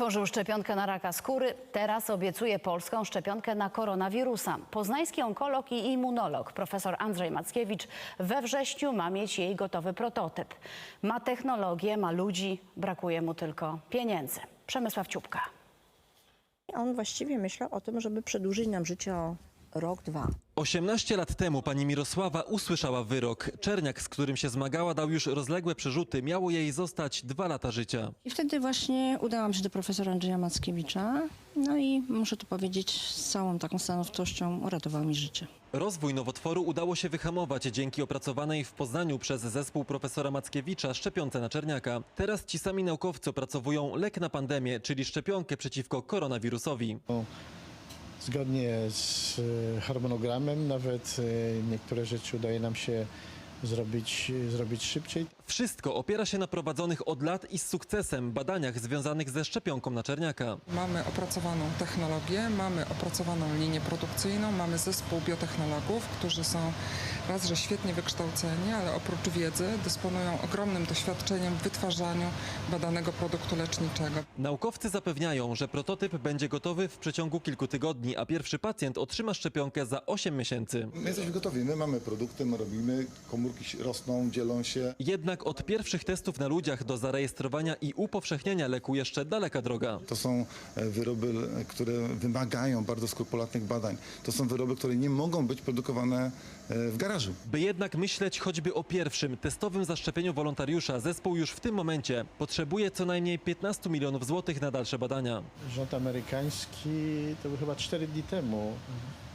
Stworzył szczepionkę na raka skóry, teraz obiecuje polską szczepionkę na koronawirusa. Poznański onkolog i immunolog profesor Andrzej Mackiewicz we wrześniu ma mieć jej gotowy prototyp. Ma technologię, ma ludzi, brakuje mu tylko pieniędzy. Przemysław Ciupka. On właściwie myślał o tym, żeby przedłużyć nam życie o rok, dwa. 18 lat temu pani Mirosława usłyszała wyrok. Czerniak, z którym się zmagała, dał już rozległe przerzuty. Miało jej zostać dwa lata życia. I wtedy właśnie udałam się do profesora Andrzeja Mackiewicza. No i muszę to powiedzieć z całą taką stanowczością, uratował mi życie. Rozwój nowotworu udało się wyhamować dzięki opracowanej w Poznaniu przez zespół profesora Mackiewicza szczepionce na Czerniaka. Teraz ci sami naukowcy opracowują lek na pandemię, czyli szczepionkę przeciwko koronawirusowi. Zgodnie z e, harmonogramem nawet e, niektóre rzeczy udaje nam się zrobić, zrobić szybciej. Wszystko opiera się na prowadzonych od lat i z sukcesem badaniach związanych ze szczepionką na Czerniaka. Mamy opracowaną technologię, mamy opracowaną linię produkcyjną, mamy zespół biotechnologów, którzy są raz, że świetnie wykształceni, ale oprócz wiedzy dysponują ogromnym doświadczeniem w wytwarzaniu badanego produktu leczniczego. Naukowcy zapewniają, że prototyp będzie gotowy w przeciągu kilku tygodni, a pierwszy pacjent otrzyma szczepionkę za 8 miesięcy. My jesteśmy gotowi, my mamy produkty, my robimy, komórki rosną, dzielą się. Jednak od pierwszych testów na ludziach do zarejestrowania i upowszechniania leku jeszcze daleka droga. To są e, wyroby, e, które wymagają bardzo skrupulatnych badań. To są wyroby, które nie mogą być produkowane e, w garażu. By jednak myśleć choćby o pierwszym testowym zaszczepieniu wolontariusza, zespół już w tym momencie potrzebuje co najmniej 15 milionów złotych na dalsze badania. Rząd amerykański to był chyba 4 dni temu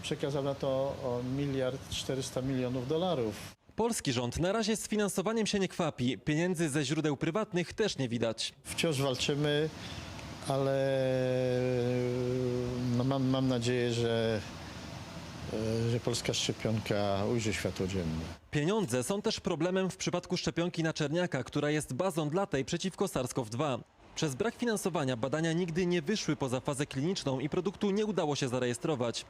przekazał na to o miliard 400 milionów dolarów. Polski rząd na razie z finansowaniem się nie kwapi, pieniędzy ze źródeł prywatnych też nie widać. Wciąż walczymy, ale no mam, mam nadzieję, że, e, że polska szczepionka ujrzy światło dzienne. Pieniądze są też problemem w przypadku szczepionki na czerniaka, która jest bazą dla tej przeciwko SARS-CoV-2. Przez brak finansowania badania nigdy nie wyszły poza fazę kliniczną i produktu nie udało się zarejestrować.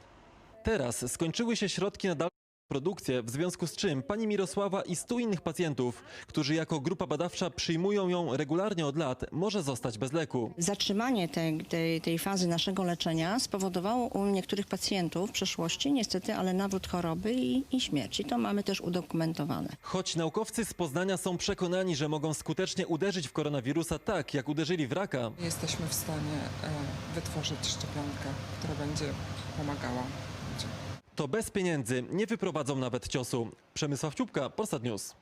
Teraz skończyły się środki na dalszą produkcję, w związku z czym pani Mirosława i stu innych pacjentów, którzy jako grupa badawcza przyjmują ją regularnie od lat, może zostać bez leku. Zatrzymanie tej, tej, tej fazy naszego leczenia spowodowało u niektórych pacjentów w przeszłości niestety, ale nawrót choroby i, i śmierci. To mamy też udokumentowane. Choć naukowcy z Poznania są przekonani, że mogą skutecznie uderzyć w koronawirusa tak, jak uderzyli w raka, Jesteśmy w stanie e, wytworzyć szczepionkę, która będzie pomagała ludziom. To bez pieniędzy nie wyprowadzą nawet ciosu. Przemysław Ciupka, Polsat News.